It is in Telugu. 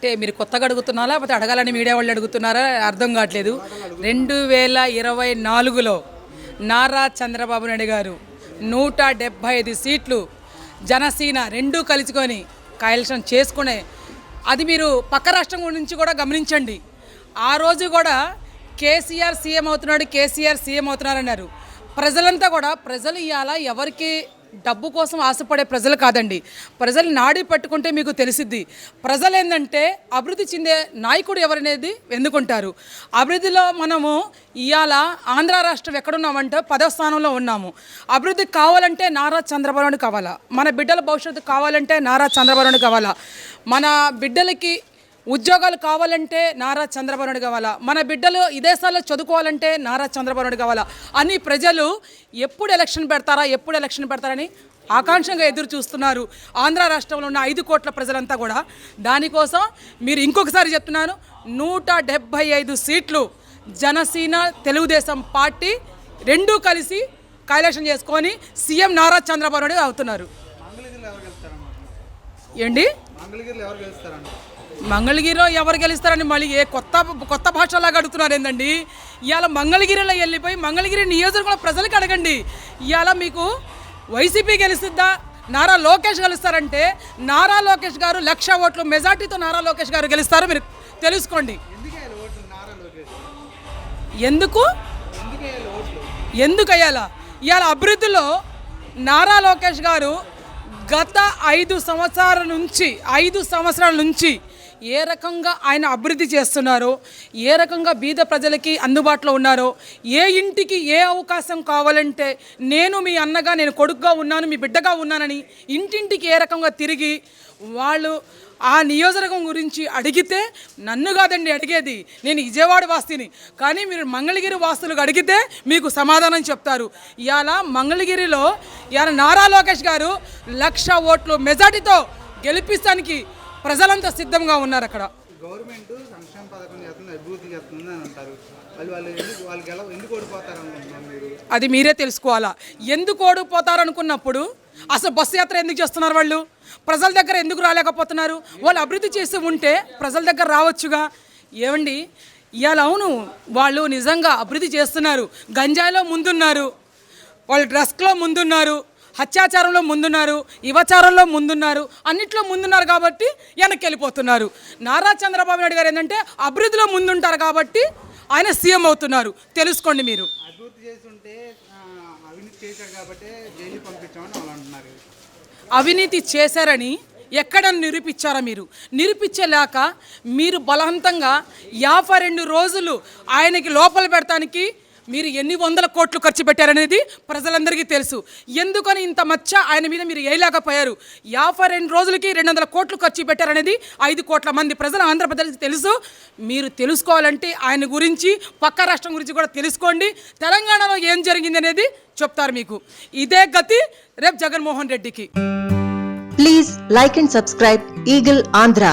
అంటే మీరు కొత్తగా అడుగుతున్నారా? లేకపోతే అడగాలని మీడియా వాళ్ళు అడుగుతున్నారా? అర్థం కావట్లేదు. రెండు వేల ఇరవై నాలుగులో నారా చంద్రబాబు నాయుడు గారు నూట డెబ్భై ఐదు సీట్లు జనసేన రెండూ కలుసుకొని కైలసం చేసుకునే అది మీరు పక్క రాష్ట్రం నుంచి కూడా గమనించండి. ఆ రోజు కూడా కేసీఆర్ సీఎం అవుతున్నాడు కేసీఆర్ సీఎం అవుతున్నారన్నారు. ప్రజలంతా కూడా ప్రజలు ఇవాళ ఎవరికి డబ్బు కోసం ఆశపడే ప్రజలు కాదండి. ప్రజలు నాడి పట్టుకుంటే మీకు తెలిసిద్ది. ప్రజలు ఏంటంటే అభివృద్ధి చెందే నాయకుడు ఎవరనేది ఎందుకుంటారు? అభివృద్ధిలో మనము ఇవాళ ఆంధ్ర రాష్ట్రం ఎక్కడున్నామంటే పదో స్థానంలో ఉన్నాము. అభివృద్ధి కావాలంటే నారా చంద్రబాబు కావాలా? మన బిడ్డల భవిష్యత్తు కావాలంటే నారా చంద్రబాబు కావాలా? మన బిడ్డలకి ఉద్యోగాలు కావాలంటే నారా చంద్రబాబు నాయుడు కావాలా? మన బిడ్డలు విదేశాల్లో చదువుకోవాలంటే నారా చంద్రబాబు నాయుడు కావాలా? అని ప్రజలు ఎప్పుడు ఎలక్షన్ పెడతారా ఎప్పుడు ఎలక్షన్ పెడతారని ఆకాంక్షంగా ఎదురు చూస్తున్నారు. ఆంధ్ర రాష్ట్రంలో ఉన్న ఐదు కోట్ల ప్రజలంతా కూడా. దానికోసం మీరు ఇంకొకసారి చెప్తున్నాను నూట డెబ్భై ఐదు సీట్లు జనసేన తెలుగుదేశం పార్టీ రెండూ కలిసి కైలాసం చేసుకొని సీఎం నారా చంద్రబాబు నాయుడు అవుతున్నారు. ఏంటి? మంగళగిరిలో ఎవరు గెలుస్తారని మళ్ళీ ఏ కొత్త కొత్త భాషలాగా అడుగుతున్నారు ఏంటండి ఇవాళ మంగళగిరిలో వెళ్ళిపోయి మంగళగిరి నియోజకవర్గం ప్రజలకు అడగండి. ఇవాళ మీకు వైసీపీ గెలుస్తుందా? నారా లోకేష్ గెలుస్తారంటే నారా లోకేష్ గారు లక్ష ఓట్లు మెజార్టీతో నారా లోకేష్ గారు గెలుస్తారు మీరు తెలుసుకోండి. ఎందుకు? ఎందుకు అయ్యాలా? ఇవాళ అభివృద్ధిలో నారా లోకేష్ గారు గత ఐదు సంవత్సరాల నుంచి ఐదు సంవత్సరాల నుంచి ఏ రకంగా ఆయన అభివృద్ధి చేస్తున్నారో ఏ రకంగా బీద ప్రజలకి అందుబాటులో ఉన్నారో ఏ ఇంటికి ఏ అవకాశం కావాలంటే నేను మీ అన్నగా నేను కొడుకుగా ఉన్నాను మీ బిడ్డగా ఉన్నానని ఇంటింటికి ఏ రకంగా తిరిగి వాళ్ళు ఆ నియోజకవర్గం గురించి అడిగితే నన్ను కాదండి అడిగేది. నేను విజయవాడ వాసిని. కానీ మీరు మంగళగిరి వాస్తులకు అడిగితే మీకు సమాధానం చెప్తారు. ఇవాళ మంగళగిరిలో ఇవాళ నారా లోకేష్ గారు లక్ష ఓట్లు మెజార్టీతో గెలిపిస్తానికి ప్రజలంతా సిద్ధంగా ఉన్నారు అక్కడ. గవర్నమెంట్ సంక్షేమ పథకం చేస్తుంది అభివృద్ధి చేస్తుంది అని అంటారు. వాళ్ళు వాళ్ళు ఎందుకు ఓడిపోతారు మీరు? అది మీరే తెలుసుకోవాలా? ఎందుకు ఓడిపోతారు అనుకున్నప్పుడు అసలు బస్సు యాత్ర ఎందుకు చేస్తున్నారు వాళ్ళు? ప్రజల దగ్గర ఎందుకు రాలేకపోతున్నారు? వాళ్ళు అభివృద్ధి చేసి ఉంటే ప్రజల దగ్గర రావచ్చుగా? ఏమండి? ఇవాళ అవును వాళ్ళు నిజంగా అభివృద్ధి చేస్తున్నారు. గంజాయిలో ముందున్నారు. వాళ్ళు డ్రగ్స్లో ముందున్నారు. హత్యాచారంలో ముందున్నారు యువచారంలో ముందున్నారు అన్నిట్లో ముందున్నారు కాబట్టి వెనక్కి వెళ్ళిపోతున్నారు. నారా చంద్రబాబు నాయుడు గారు ఏంటంటే అభివృద్ధిలో ముందుంటారు కాబట్టి ఆయన సీఎం అవుతున్నారు. తెలుసుకోండి మీరు. అవినీతి చేశారని ఎక్కడ నిరూపించారా మీరు? నిరూపించలేక మీరు బలవంతంగా యాభై రెండు రోజులు ఆయనకి లోపల పెడతానికి మీరు ఎన్ని వందల కోట్లు ఖర్చు పెట్టారనేది ప్రజలందరికీ తెలుసు. ఎందుకని ఇంత మచ్చ ఆయన మీద మీరు వేయలేకపోయారు యాభై రెండు రోజులకి రెండు వందల కోట్లు ఖర్చు పెట్టారనేది ఐదు కోట్ల మంది ప్రజలు ఆంధ్రప్రదేశ్కి తెలుసు. మీరు తెలుసుకోవాలంటే ఆయన గురించి పక్క రాష్ట్రం గురించి కూడా తెలుసుకోండి. తెలంగాణలో ఏం జరిగింది అనేది చెప్తారు మీకు. ఇదే గతి రేపు జగన్మోహన్ రెడ్డికి. Please like and subscribe Eagle Andhra